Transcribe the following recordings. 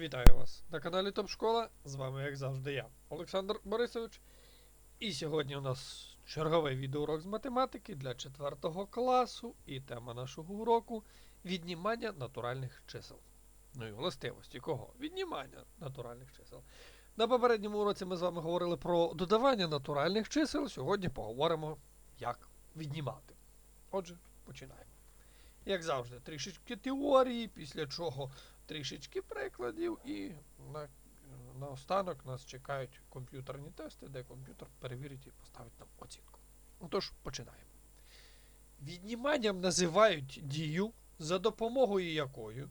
Вітаю вас на каналі Топ Школа. З вами, як завжди, я, Олександр Борисович. І сьогодні у нас черговий відеоурок з математики для 4 класу. І тема нашого уроку віднімання натуральних чисел. Ну і властивості кого? Віднімання натуральних чисел. На попередньому уроці ми з вами говорили про додавання натуральних чисел. Сьогодні поговоримо, як віднімати. Отже, починаємо. Як завжди, трішечки теорії, після чого трішечки прикладів, і на, наостанок нас чекають комп'ютерні тести, де комп'ютер перевірить і поставить нам оцінку. Отож, починаємо. Відніманням називають дію, за допомогою якої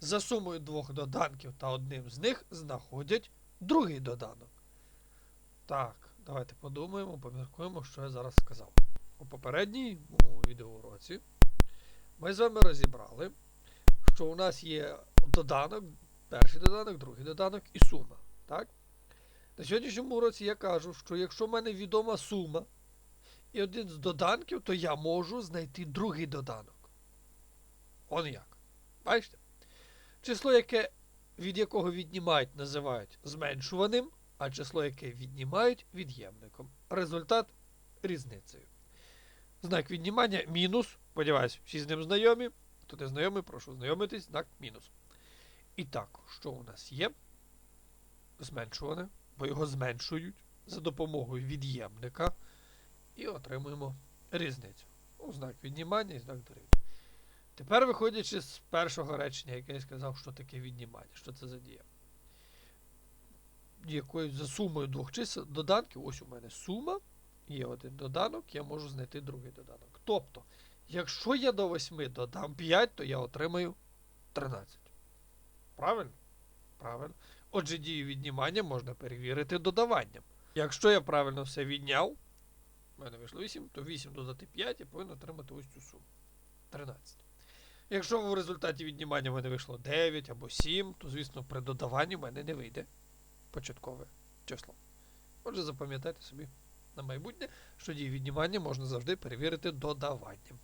за сумою двох доданків та одним з них знаходять другий доданок. Так, давайте подумаємо, поміркуємо, що я зараз сказав. У попередній відеоуроці ми з вами розібрали, що у нас є доданок, перший доданок, другий доданок і сума. Так? На сьогоднішньому уроці я кажу, що якщо в мене відома сума і один з доданків, то я можу знайти другий доданок. Он як. Бачите? Число, яке, від якого віднімають, називають зменшуваним, а число, яке віднімають від'ємником. Результат різницею. Знак віднімання мінус. Сподіваюсь, всі з ним знайомі. Хто не знайомий, прошу знайомитись, знак мінус. І так, що у нас є? Зменшуване, бо його зменшують за допомогою від'ємника. І отримуємо різницю. Ну, знак віднімання і знак дорівнює. Тепер, виходячи з першого речення, яке я сказав, що таке віднімання, що це за дія. Якою за сумою двох чисел доданків, ось у мене сума, є один доданок, я можу знайти другий доданок. Тобто, якщо я до 8 додам 5, то я отримаю 13. Правильно? Правильно. Отже, дію віднімання можна перевірити додаванням. Якщо я правильно все відняв, в мене вийшло 8, то 8 додати 5 я повинен отримати ось цю суму. 13. Якщо в результаті віднімання в мене вийшло 9 або 7, то, звісно, при додаванні в мене не вийде початкове число. Отже, запам'ятайте собі на майбутнє, що дію віднімання можна завжди перевірити додаванням.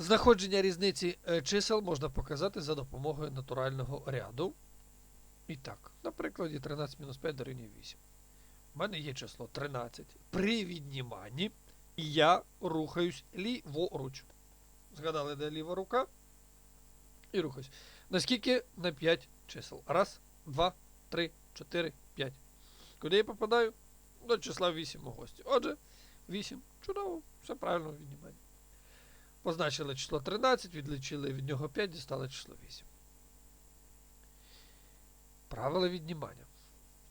Знаходження різниці е, чисел можна показати за допомогою натурального ряду. І так, на прикладі 13-5 дорівнює 8. У мене є число 13. При відніманні я рухаюсь ліворуч. Згадали, де ліва рука? І рухаюсь. Наскільки на 5 чисел? Раз, два, три, чотири, п'ять. Куди я попадаю? До числа 8 у гості. Отже, 8. Чудово, все правильно віднімання. Позначили число 13, відлічили від нього 5, дістали число 8. Правила віднімання.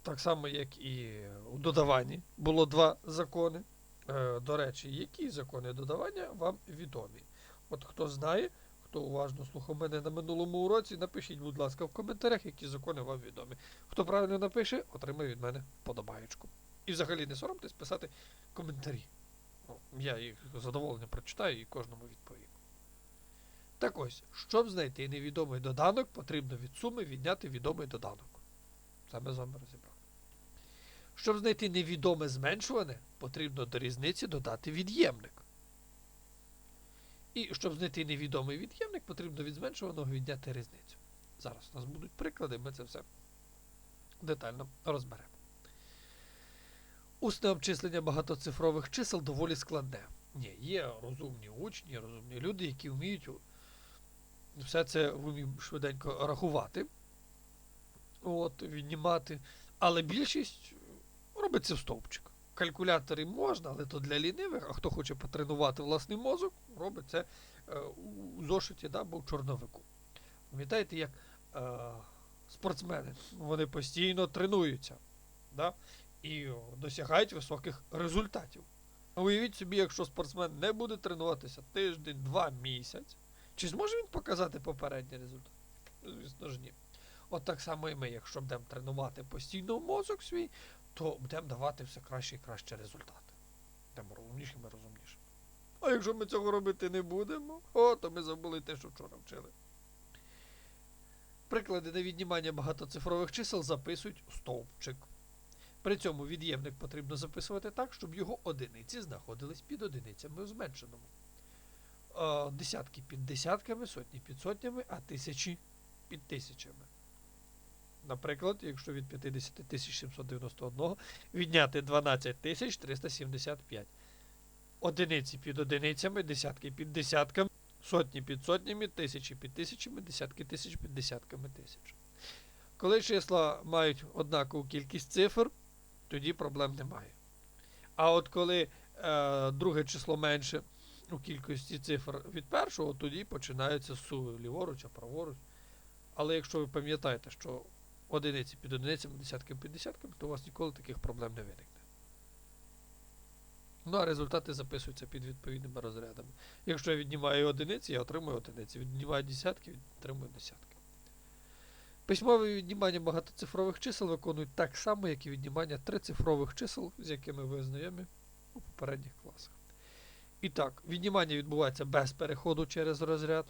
Так само, як і у додаванні було два закони. Е, до речі, які закони додавання вам відомі? От хто знає, хто уважно слухав мене на минулому уроці, напишіть, будь ласка, в коментарях, які закони вам відомі. Хто правильно напише, отримає від мене подобаєчку. І взагалі не соромтесь писати коментарі. Ну, Я їх з задоволенням прочитаю і кожному відповім. Так ось, щоб знайти невідомий доданок, потрібно від суми відняти відомий доданок. Це ми з вами розібрали. Щоб знайти невідоме зменшуване, потрібно до різниці додати від'ємник. І щоб знайти невідомий від'ємник, потрібно від зменшуваного відняти різницю. Зараз у нас будуть приклади, ми це все детально розберемо. Усне обчислення багатоцифрових чисел доволі складне. Ні, є розумні учні, розумні люди, які вміють все це вміють швиденько рахувати, от, віднімати. Але більшість робить це в стовпчик. Калькулятори можна, але то для лінивих, а хто хоче потренувати власний мозок, робить це е, у зошиті да, або в чорновику. Пам'ятаєте, як е, спортсмени вони постійно тренуються да, і досягають високих результатів. Уявіть собі, якщо спортсмен не буде тренуватися тиждень, два місяць, чи зможе він показати попередній результат? Ну, Звісно ж ні. От так само і ми, якщо будемо тренувати постійно мозок свій, то будемо давати все краще і краще результати. Будемо розумнішими, розумнішими. А якщо ми цього робити не будемо, о, то ми забули те, що вчора вчили. Приклади на віднімання багатоцифрових чисел записують стовпчик. При цьому від'ємник потрібно записувати так, щоб його одиниці знаходились під одиницями у зменшеному. Е, Десятки під десятками, сотні під сотнями, а тисячі під тисячами. Наприклад, якщо від 50 791 відняти 12 375. Одиниці під одиницями, десятки під десятками, сотні під сотнями, тисячі під тисячами, десятки тисяч під десятками тисяч. Коли числа мають однакову кількість цифр, тоді проблем немає. А от коли е, друге число менше у кількості цифр від першого, тоді починаються суви ліворуч, а праворуч. Але якщо ви пам'ятаєте, що одиниці під одиницями, десятки під десятками, то у вас ніколи таких проблем не виникне. Ну, а результати записуються під відповідними розрядами. Якщо я віднімаю одиниці, я отримую одиниці. Віднімаю десятки, отримую десятки. Письмове віднімання багатоцифрових чисел виконують так само, як і віднімання трицифрових чисел, з якими ви знайомі у попередніх класах. І так, віднімання відбувається без переходу через розряд.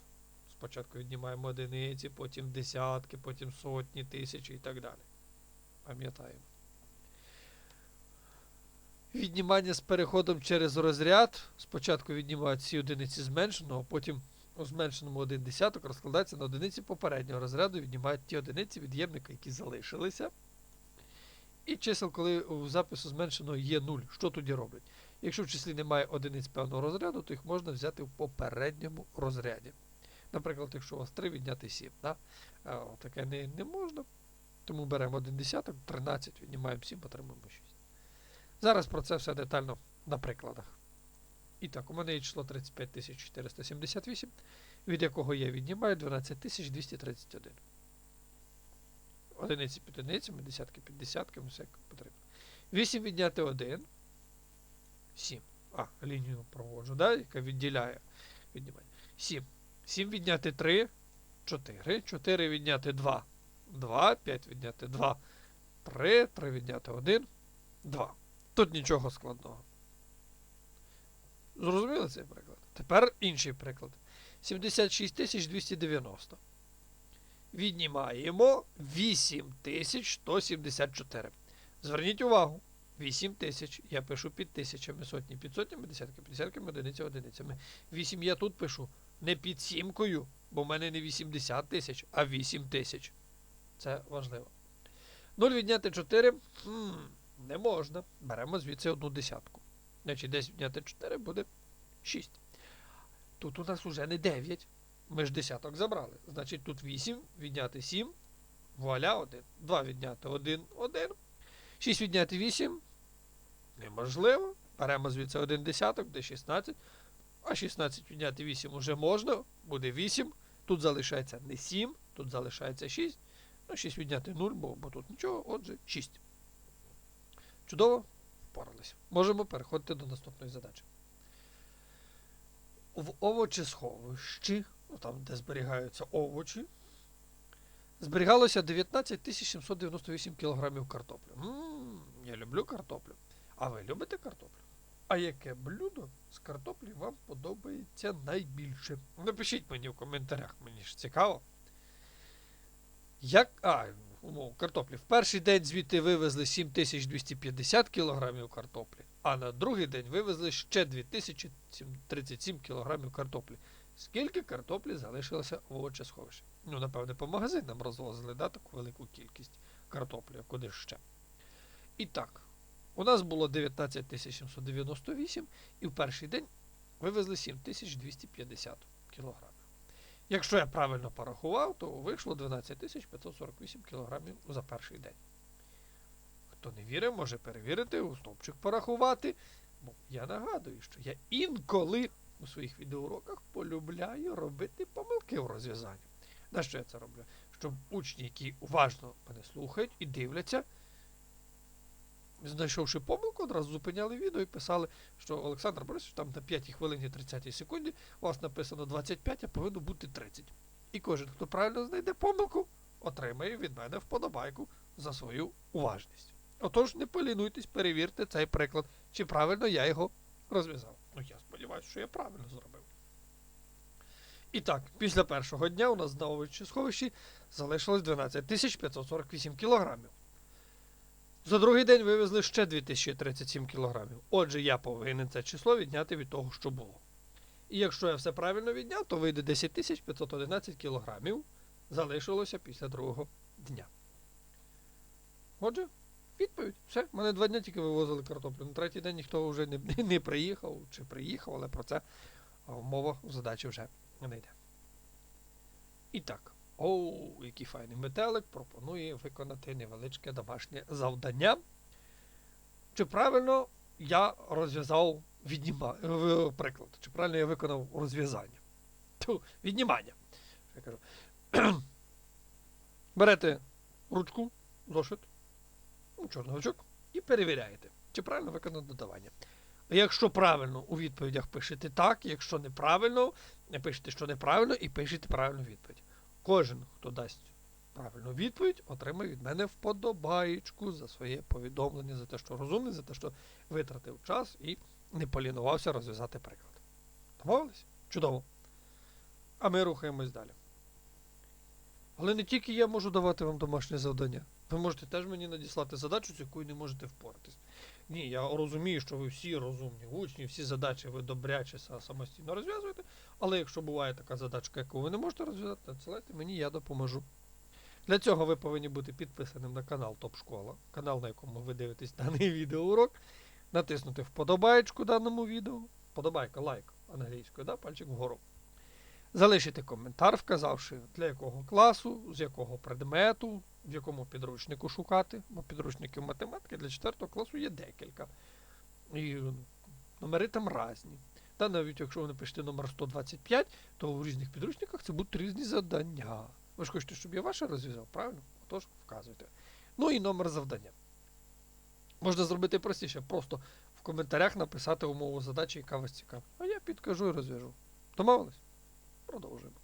Спочатку віднімаємо одиниці, потім десятки, потім сотні, тисячі і так далі. Пам'ятаємо. Віднімання з переходом через розряд. Спочатку віднімають всі одиниці зменшеного, потім у зменшеному один десяток розкладається на одиниці попереднього розряду, і віднімають ті одиниці від'ємника, які залишилися. І чисел, коли у запису зменшеного є 0. Що тоді роблять? Якщо в числі немає одиниць певного розряду, то їх можна взяти в попередньому розряді. Наприклад, якщо у вас 3 відняти 7, да? а, таке не, не можна. Тому беремо один десяток, 13, віднімаємо 7, отримаємо 6. Зараз про це все детально на прикладах. І так, у мене є число 35478, від якого я віднімаю 12231. Одиниці під одиницями, десятки під десятками, все як потрібно. 8 відняти 1. 7. А, лінію проводжу, да, яка відділяє віднімання. 7. 7 відняти 3. 4. 4 відняти 2. 2. 5 відняти 2. 3. 3 відняти 1. 2. Тут нічого складного. Зрозуміли цей приклад? Тепер інший приклад. 76290. Віднімаємо 8174. Зверніть увагу. 8 тисяч. Я пишу під тисячами, сотні під сотнями, десятки під десятками, одиниця одиницями. 8 я тут пишу не під сімкою, бо в мене не 80 тисяч, а 8 тисяч. Це важливо. 0 відняти 4. Хм, не можна. Беремо звідси одну десятку. Значить, 10 відняти 4 буде 6. Тут у нас уже не 9. Ми ж десяток забрали. Значить, тут 8 відняти 7. Вуаля 1. 2 відняти 1, 1. 6 відняти 8. Неможливо. Беремо звідси один десяток, де 16. А 16 відняти 8 уже можна. Буде 8. Тут залишається не 7, тут залишається 6. Ну, 6 відняти 0, бо, бо тут нічого, отже, 6. Чудово, впоралися. Можемо переходити до наступної задачі. В овочесховищі, ну там, де зберігаються овочі, зберігалося 19 798 кг картоплі. Ммм, я люблю картоплю. А ви любите картоплю? А яке блюдо з картоплі вам подобається найбільше? Напишіть мені в коментарях, мені ж цікаво. Як. А, умов, картоплі. В перший день звідти вивезли 7250 кг картоплі, а на другий день вивезли ще 2037 кг картоплі. Скільки картоплі залишилося в овочесховищі? Ну, напевне, по магазинам розвозили, да, таку велику кількість картоплі, а куди ще. І так, у нас було 19 798, і в перший день вивезли 7250 кг. Якщо я правильно порахував, то вийшло 12 548 кг за перший день. Хто не вірив, може перевірити, у стовпчик порахувати. Бо я нагадую, що я інколи у своїх відеоуроках полюбляю робити помилки в розв'язанні. На що я це роблю? Щоб учні, які уважно мене слухають і дивляться, знайшовши помилку, одразу зупиняли відео і писали, що Олександр Борисович, там на 5 хвилині 30 секунді у вас написано 25, а повинно бути 30. І кожен, хто правильно знайде помилку, отримає від мене вподобайку за свою уважність. Отож, не полінуйтесь, перевірте цей приклад, чи правильно я його розв'язав. Ну, я сподіваюся, що я правильно зробив. І так, після першого дня у нас на овочі сховищі залишилось 12 548 кілограмів. За другий день вивезли ще 2037 кілограмів. Отже, я повинен це число відняти від того, що було. І якщо я все правильно відняв, то вийде 10 511 кілограмів залишилося після другого дня. Отже, відповідь. Все. Мене два дні тільки вивозили картоплю. На третій день ніхто вже не, не приїхав чи приїхав, але про це мова в задачі вже не йде. І так. Оу, який файний метелик пропонує виконати невеличке домашнє завдання. Чи правильно я розв'язав відніма... е, приклад? Чи правильно я виконав розв'язання? Тьфу, віднімання. Я кажу. Берете ручку, зошит, ну, чорний гачок, і перевіряєте, чи правильно виконано додавання. Якщо правильно, у відповідях пишете так, якщо неправильно, пишете, що неправильно, і пишете правильну відповідь. Кожен, хто дасть правильну відповідь, отримає від мене вподобаєчку за своє повідомлення, за те, що розумний, за те, що витратив час і не полінувався розв'язати приклад. Домовились? Чудово. А ми рухаємось далі. Але не тільки я можу давати вам домашнє завдання. Ви можете теж мені надіслати задачу, з якою не можете впоратись. Ні, я розумію, що ви всі розумні учні, всі задачі ви добряче самостійно розв'язуєте, але якщо буває така задачка, яку ви не можете розв'язати, надсилайте мені, я допоможу. Для цього ви повинні бути підписаним на канал Топ Школа, канал, на якому ви дивитесь даний відеоурок, натиснути вподобаєчку даному відео, вподобайка, лайк англійською, да, пальчик вгору. Залишити коментар, вказавши, для якого класу, з якого предмету, в якому підручнику шукати, бо підручників математики для 4 класу є декілька. І номери там різні. Та навіть якщо ви напишете номер 125, то у різних підручниках це будуть різні завдання. Ви ж хочете, щоб я ваше розв'язав, правильно? Отож, вказуйте. Ну і номер завдання. Можна зробити простіше, просто в коментарях написати умову задачі, яка вас цікавить. А я підкажу і розв'яжу. Домовились? Продовжуємо.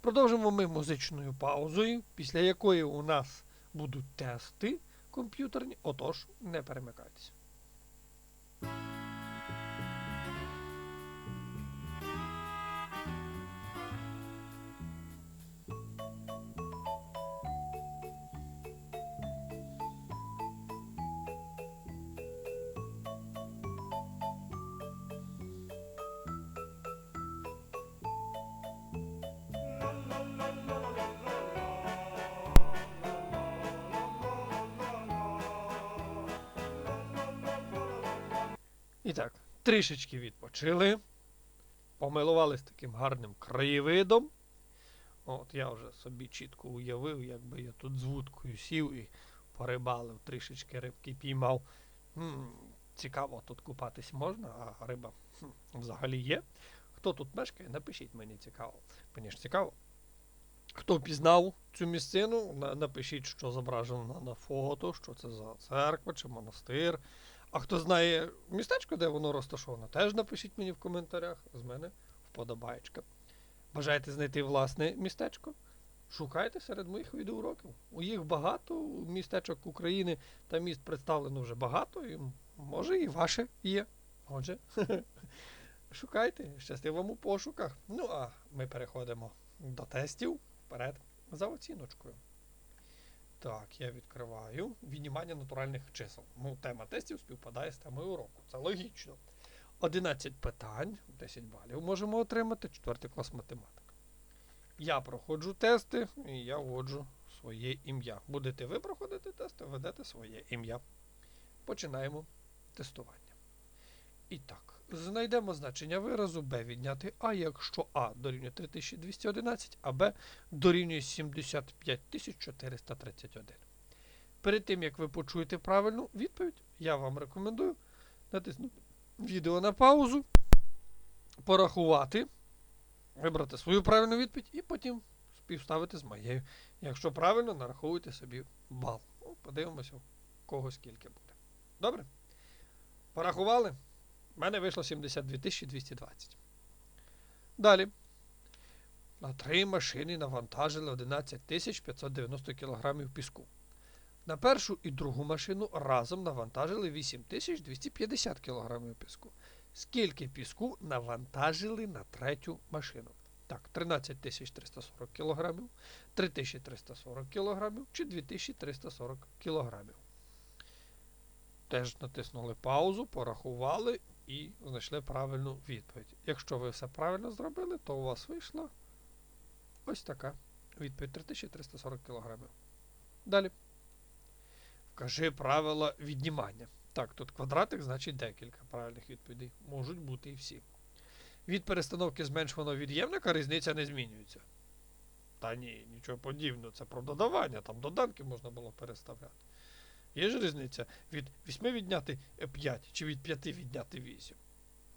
Продовжимо ми музичною паузою, після якої у нас будуть тести комп'ютерні. Отож, не перемикайтеся. І так, трішечки відпочили, помилувались таким гарним краєвидом. От я вже собі чітко уявив, якби я тут з вудкою сів і порибалив, трішечки рибки піймав. М, цікаво, тут купатись можна, а риба хм, взагалі є. Хто тут мешкає, напишіть мені цікаво. Мені ж цікаво. Хто впізнав цю місцину, напишіть, що зображено на фото, що це за церква чи монастир. А хто знає містечко, де воно розташовано, теж напишіть мені в коментарях. З мене вподобаєчка. Бажаєте знайти власне містечко? Шукайте серед моїх відеоуроків. У їх багато містечок України та міст представлено вже багато, і може і ваше є. Отже, шукайте, щасти вам у пошуках. Ну а ми переходимо до тестів вперед за оціночкою. Так, я відкриваю віднімання натуральних чисел. Ну, тема тестів співпадає з темою уроку. Це логічно. 11 питань, 10 балів можемо отримати, 4 клас математика. Я проходжу тести і я вводжу своє ім'я. Будете ви проходити тести, ведете своє ім'я. Починаємо тестування. І так, знайдемо значення виразу b відняти а, якщо а дорівнює 3211, а b дорівнює 75431. Перед тим, як ви почуєте правильну відповідь, я вам рекомендую натиснути відео на паузу, порахувати, вибрати свою правильну відповідь і потім співставити з моєю. Якщо правильно, нараховуйте собі бал. Ну, подивимося, у кого скільки буде. Добре? Порахували? У мене вийшло 72 220. Далі. На три машини навантажили 11 590 кг піску. На першу і другу машину разом навантажили 8250 кг піску. Скільки піску навантажили на третю машину? Так, 13 340 кг, 3340 кг чи 2340 кг. Теж натиснули паузу, порахували і знайшли правильну відповідь. Якщо ви все правильно зробили, то у вас вийшла ось така Відповідь 3340 кг. Далі. Вкажи правила віднімання. Так, тут квадратик, значить декілька правильних відповідей. Можуть бути і всі. Від перестановки зменшуваного від'ємника різниця не змінюється. Та ні, нічого подібного. Це про додавання, там доданки можна було переставляти. Є ж різниця від 8 відняти 5 чи від 5 відняти 8.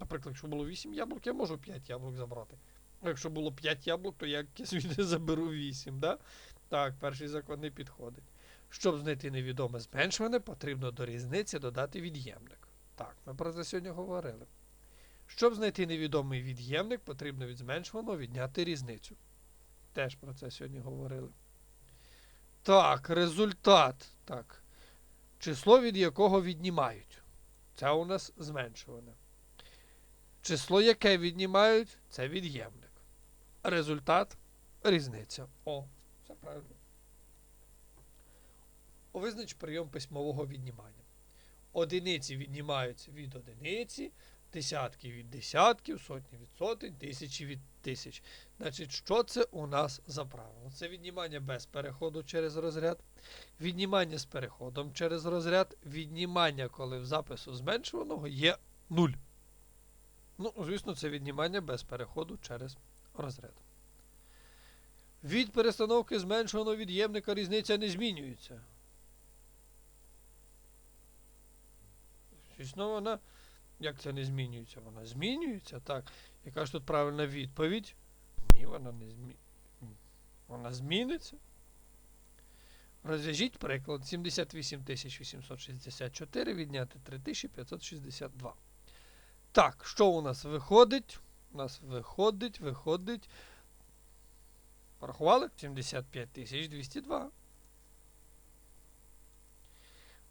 Наприклад, якщо було 8 яблук, я можу 5 яблук забрати. А якщо було 5 яблук, то я звідти заберу 8, да? Так, перший закон не підходить. Щоб знайти невідоме зменшуване, потрібно до різниці додати від'ємник. Так, ми про це сьогодні говорили. Щоб знайти невідомий від'ємник, потрібно від зменшуваного відняти різницю. Теж про це сьогодні говорили. Так, результат. Так. Число, від якого віднімають. Це у нас зменшуване. Число, яке віднімають, це від'ємник. Результат різниця. О, все правильно. Визнач прийом письмового віднімання. Одиниці віднімаються від одиниці, десятки від десятків, сотні від сотень, тисячі від тисяч. Значить, що це у нас за правило? Це віднімання без переходу через розряд, віднімання з переходом через розряд, віднімання, коли в запису зменшуваного є 0. Ну, звісно, це віднімання без переходу через розряд. Від перестановки зменшуваного від'ємника різниця не змінюється. Звісно, вона. Як це не змінюється? Вона змінюється, так. Яка ж тут правильна відповідь? Ні, вона не змі... Вона зміниться. Розв'яжіть приклад 78 864 відняти 3562. Так, що у нас виходить? У нас виходить, виходить. Порахували? 75 202.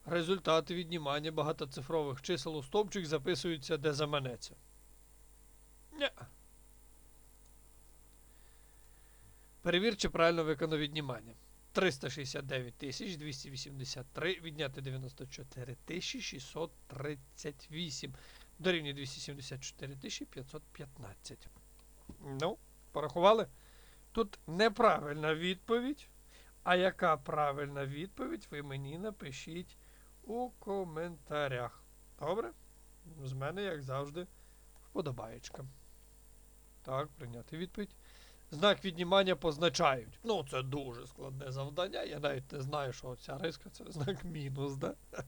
Результати віднімання багатоцифрових чисел у стовпчик записуються, де заманеться. Ні. Перевір, чи правильно виконано віднімання. 369 283 відняти 94 638 дорівнює 274 515. Ну, порахували? Тут неправильна відповідь. А яка правильна відповідь, ви мені напишіть у коментарях. Добре? З мене, як завжди, вподобаєчка. Так, прийняти відповідь. Знак віднімання позначають. Ну, це дуже складне завдання. Я навіть не знаю, що ця риска це знак мінус, да?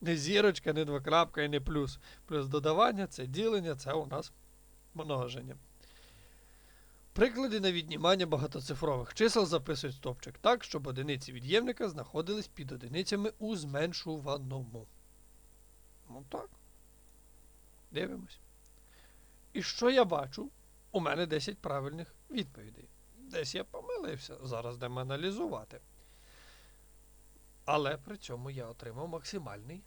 Не зірочка, не двокрапка і не плюс. Плюс додавання це ділення, це у нас множення. Приклади на віднімання багатоцифрових чисел записують стовпчик так, щоб одиниці від'ємника знаходились під одиницями у зменшуваному. Ну так. Дивимось. І що я бачу? У мене 10 правильних відповідей. Десь я помилився, зараз будемо аналізувати. Але при цьому я отримав максимальний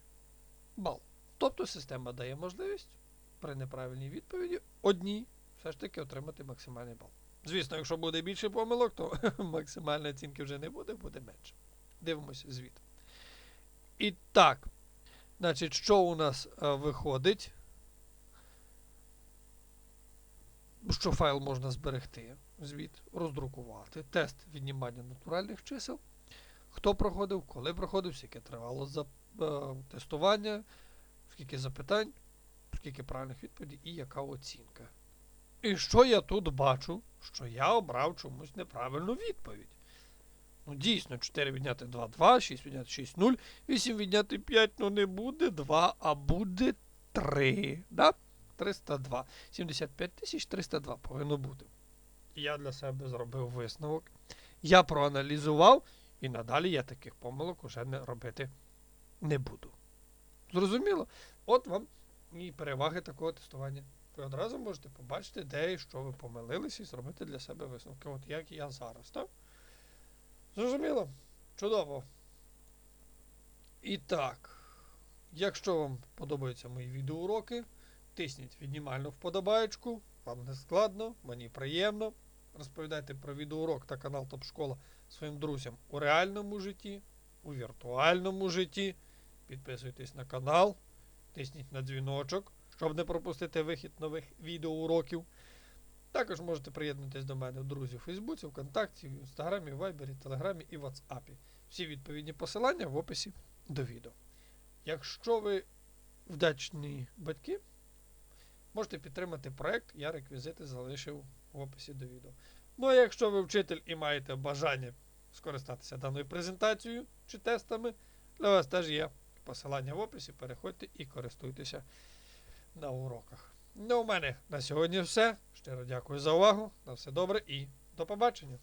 бал. Тобто система дає можливість при неправильній відповіді одній все ж таки отримати максимальний бал. Звісно, якщо буде більше помилок, то максимальної оцінки вже не буде, буде менше. Дивимося звіт. І так, значить, що у нас е, виходить? Що файл можна зберегти, звіт, роздрукувати, тест віднімання натуральних чисел. Хто проходив, коли проходив, скільки тривало за, е, тестування, скільки запитань, скільки правильних відповідей і яка оцінка. І що я тут бачу? Що я обрав чомусь неправильну відповідь. Ну, дійсно, 4 відняти 2, 2, 6 відняти 6, 0, 8 відняти 5, ну не буде 2, а буде 3. Да? 302. 75 тисяч 302 повинно бути. Я для себе зробив висновок. Я проаналізував, і надалі я таких помилок уже не робити не буду. Зрозуміло? От вам і переваги такого тестування. Ви одразу можете побачити, де і що ви помилилися, і зробити для себе висновки. От як я зараз, так? Зрозуміло? Чудово. І так, якщо вам подобаються мої відеоуроки, тисніть віднімальну вподобаєчку. Вам не складно, мені приємно. Розповідайте про відеоурок та канал Топ Школа своїм друзям у реальному житті, у віртуальному житті. Підписуйтесь на канал, тисніть на дзвіночок, щоб не пропустити вихід нових відеоуроків. Також можете приєднатися до мене в друзі у Фейсбуці, ВКонтакті, в Інстаграмі, Вайбері, Телеграмі і Ватсапі. Всі відповідні посилання в описі до відео. Якщо ви вдячні батьки, можете підтримати проект, я реквізити залишив в описі до відео. Ну а якщо ви вчитель і маєте бажання скористатися даною презентацією чи тестами, для вас теж є посилання в описі. Переходьте і користуйтеся на уроках. Ну, у мене на сьогодні все. Щиро дякую за увагу. На все добре і до побачення.